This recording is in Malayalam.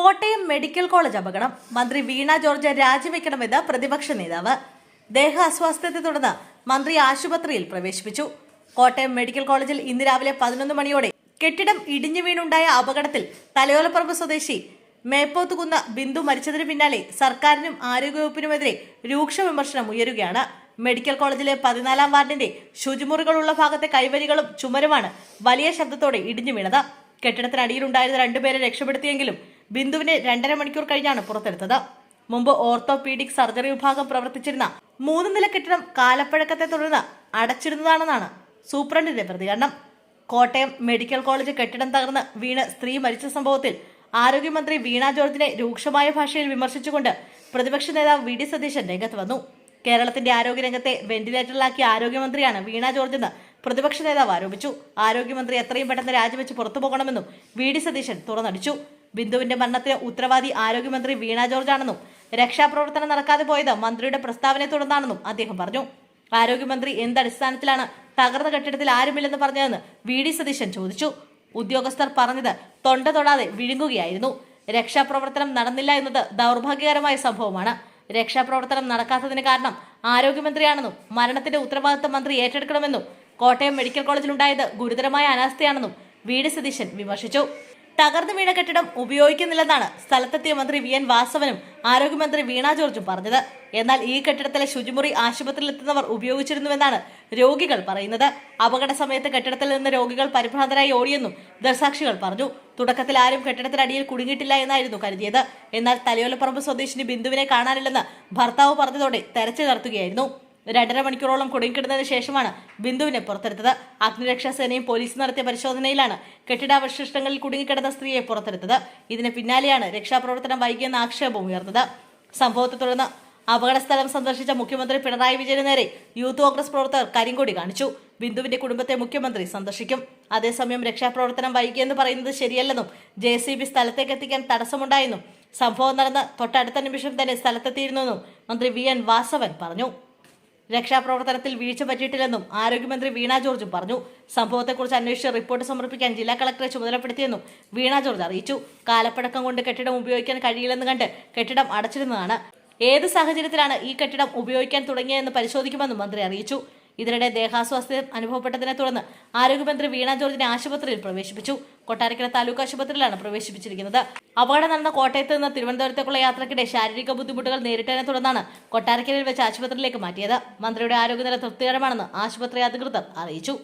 കോട്ടയം മെഡിക്കൽ കോളേജ് അപകടം. മന്ത്രി വീണ ജോർജ് രാജിവെക്കണമെന്ന് പ്രതിപക്ഷ നേതാവ്. ദേഹ അസ്വാസ്ഥ്യത്തെ തുടർന്ന് മന്ത്രി ആശുപത്രിയിൽ പ്രവേശിപ്പിച്ചു. കോട്ടയം മെഡിക്കൽ കോളേജിൽ ഇന്ന് രാവിലെ പതിനൊന്ന് മണിയോടെ കെട്ടിടം ഇടിഞ്ഞു വീണുണ്ടായ അപകടത്തിൽ തലയോലപ്പറമ്പ് സ്വദേശി മേപ്പോത്തുകുന്ന ബിന്ദു മരിച്ചതിന് പിന്നാലെ സർക്കാരിനും ആരോഗ്യവകുപ്പിനുമെതിരെ രൂക്ഷ വിമർശനം ഉയരുകയാണ്. മെഡിക്കൽ കോളേജിലെ പതിനാലാം വാർഡിന്റെ ശുചിമുറികളുള്ള ഭാഗത്തെ കൈവരികളും ചുമരുമാണ് വലിയ ശബ്ദത്തോടെ ഇടിഞ്ഞു വീണത്. കെട്ടിടത്തിനടിയിലുണ്ടായിരുന്ന രണ്ടുപേരെ രക്ഷപ്പെടുത്തിയെങ്കിലും ബിന്ദുവിനെ രണ്ടര മണിക്കൂർ കഴിഞ്ഞാണ് പുറത്തെടുത്തത്. മുമ്പ് ഓർത്തോപീഡിക് സർജറി വിഭാഗം പ്രവർത്തിച്ചിരുന്ന മൂന്ന് നില കെട്ടിടം കാലപ്പഴക്കത്തെ തുടർന്ന് അടച്ചിരുന്നതാണെന്നാണ് സൂപ്രണ്ടിന്റെ പ്രതികരണം. കോട്ടയം മെഡിക്കൽ കോളേജ് കെട്ടിടം തകർന്ന് വീണ് സ്ത്രീ മരിച്ച സംഭവത്തിൽ ആരോഗ്യമന്ത്രി വീണ ജോർജിനെ രൂക്ഷമായ ഭാഷയിൽ വിമർശിച്ചുകൊണ്ട് പ്രതിപക്ഷ നേതാവ് വി ഡി സതീശൻ രംഗത്ത് വന്നു. കേരളത്തിന്റെ ആരോഗ്യരംഗത്തെ വെന്റിലേറ്ററിലാക്കിയ ആരോഗ്യമന്ത്രിയാണ് വീണ ജോർജ് എന്ന് പ്രതിപക്ഷ നേതാവ് ആരോപിച്ചു. ആരോഗ്യമന്ത്രി എത്രയും പെട്ടെന്ന് രാജിവെച്ച് പുറത്തു പോകണമെന്നും വി ഡി സതീശൻ തുറന്നടിച്ചു. ബിന്ദുവിന്റെ മരണത്തിന് ഉത്തരവാദി ആരോഗ്യമന്ത്രി വീണ ജോർജ് ആണെന്നും രക്ഷാപ്രവർത്തനം നടക്കാതെ പോയത് മന്ത്രിയുടെ പ്രസ്താവനയെ തുടർന്നാണെന്നും അദ്ദേഹം പറഞ്ഞു. ആരോഗ്യമന്ത്രി എന്തടിസ്ഥാനത്തിലാണ് തകർന്ന കെട്ടിടത്തിൽ ആരുമില്ലെന്ന് പറഞ്ഞതെന്ന് വി ഡി സതീശൻ ചോദിച്ചു. ഉദ്യോഗസ്ഥർ പറഞ്ഞത് തൊണ്ട തൊടാതെ വിഴുങ്ങുകയായിരുന്നു. രക്ഷാപ്രവർത്തനം നടന്നില്ല എന്നത് ദൗർഭാഗ്യകരമായ സംഭവമാണ്. രക്ഷാപ്രവർത്തനം നടക്കാത്തതിന് കാരണം ആരോഗ്യമന്ത്രിയാണെന്നും മരണത്തിന്റെ ഉത്തരവാദിത്വം മന്ത്രി ഏറ്റെടുക്കണമെന്നും കോട്ടയം മെഡിക്കൽ കോളേജിലുണ്ടായത് ഗുരുതരമായ അനാസ്ഥയാണെന്നും വി ഡി സതീശൻ വിമർശിച്ചു. തകർന്നു വീണ കെട്ടിടം ഉപയോഗിക്കുന്നില്ലെന്നാണ് സ്ഥലത്തെത്തിയ മന്ത്രി വി എൻ വാസവനും ആരോഗ്യമന്ത്രി വീണ ജോർജും പറഞ്ഞത്. എന്നാൽ ഈ കെട്ടിടത്തിലെ ശുചിമുറി ആശുപത്രിയിൽ എത്തുന്നവർ ഉപയോഗിച്ചിരുന്നുവെന്നാണ് രോഗികൾ പറയുന്നത്. അപകട സമയത്ത് കെട്ടിടത്തിൽ നിന്ന് രോഗികൾ പരിഭ്രാന്തരായി ഓടിയെന്നും ദർസാക്ഷികൾ പറഞ്ഞു. തുടക്കത്തിൽ ആരും കെട്ടിടത്തിനടിയിൽ കുടുങ്ങിയിട്ടില്ല എന്നായിരുന്നു കരുതിയത്. എന്നാൽ തലയോലപ്പറമ്പ് സ്വദേശിനി ബിന്ദുവിനെ കാണാനില്ലെന്ന് ഭർത്താവ് പറഞ്ഞതോടെ തെരച്ചിൽ നടത്തുകയായിരുന്നു. രണ്ടര മണിക്കൂറോളം കുടുങ്ങിക്കിടുന്നതിന് ശേഷമാണ് ബിന്ദുവിനെ പുറത്തെടുത്തത്. അഗ്നിരക്ഷാ സേനയും പോലീസും നടത്തിയ പരിശോധനയിലാണ് കെട്ടിടാവശിഷ്ടങ്ങളിൽ കുടുങ്ങിക്കിടന്ന സ്ത്രീയെ പുറത്തെടുത്തത്. ഇതിന് പിന്നാലെയാണ് രക്ഷാപ്രവർത്തനം വൈകിയെന്ന ആക്ഷേപം ഉയർന്നത്. സംഭവത്തെ തുടർന്ന് അപകടസ്ഥലം സന്ദർശിച്ച മുഖ്യമന്ത്രി പിണറായി വിജയന് നേരെ യൂത്ത് കോൺഗ്രസ് പ്രവർത്തകർ കരിങ്കൊടി കാണിച്ചു. ബിന്ദുവിന്റെ കുടുംബത്തെ മുഖ്യമന്ത്രി സന്ദർശിക്കും. അതേസമയം രക്ഷാപ്രവർത്തനം വൈകിയെന്ന് പറയുന്നത് ശരിയല്ലെന്നും ജെ സി ബി സ്ഥലത്തേക്ക് എത്തിക്കാൻ തടസ്സമുണ്ടായെന്നും സംഭവം നടന്ന് തൊട്ടടുത്ത നിമിഷം തന്നെ സ്ഥലത്തെത്തിയിരുന്നുവെന്നും മന്ത്രി വി എൻ വാസവൻ പറഞ്ഞു. രക്ഷാപ്രവർത്തനത്തിൽ വീഴ്ച പറ്റിയിട്ടില്ലെന്നും ആരോഗ്യമന്ത്രി വീണ ജോർജും പറഞ്ഞു. സംഭവത്തെക്കുറിച്ച് അന്വേഷിച്ച് റിപ്പോർട്ട് സമർപ്പിക്കാൻ ജില്ലാ കളക്ടറെ ചുമതലപ്പെടുത്തിയെന്നും വീണ ജോർജ് അറിയിച്ചു. കാലപ്പഴക്കം കൊണ്ട് കെട്ടിടം ഉപയോഗിക്കാൻ കഴിയില്ലെന്ന് കണ്ട് കെട്ടിടം അടച്ചിരുന്നതാണ് ഏത് സാഹചര്യത്തിലാണ് ഈ കെട്ടിടം ഉപയോഗിക്കാൻ തുടങ്ങിയതെന്ന് പരിശോധിക്കുമെന്നും മന്ത്രി അറിയിച്ചു. ഇതിനിടെ ദേഹാസ്വാസ്ഥ്യം അനുഭവപ്പെട്ടതിനെ തുടർന്ന് ആരോഗ്യമന്ത്രി വീണ ജോർജിനെ ആശുപത്രിയിൽ പ്രവേശിപ്പിച്ചു. കൊട്ടാരക്കര താലൂക്ക് ആശുപത്രിയിലാണ് പ്രവേശിപ്പിച്ചിരിക്കുന്നത്. അപകടം നടന്ന കോട്ടയത്ത് നിന്ന് തിരുവനന്തപുരത്തേക്കുള്ള യാത്രക്കിടെ ശാരീരിക ബുദ്ധിമുട്ടുകൾ നേരിട്ടതിനെ തുടർന്നാണ് കൊട്ടാരക്കരയിൽ വെച്ച് ആശുപത്രിയിലേക്ക് മാറ്റിയത്. മന്ത്രിയുടെ ആരോഗ്യനില തൃപ്തികരമാണെന്ന് ആശുപത്രി അധികൃതർ അറിയിച്ചു.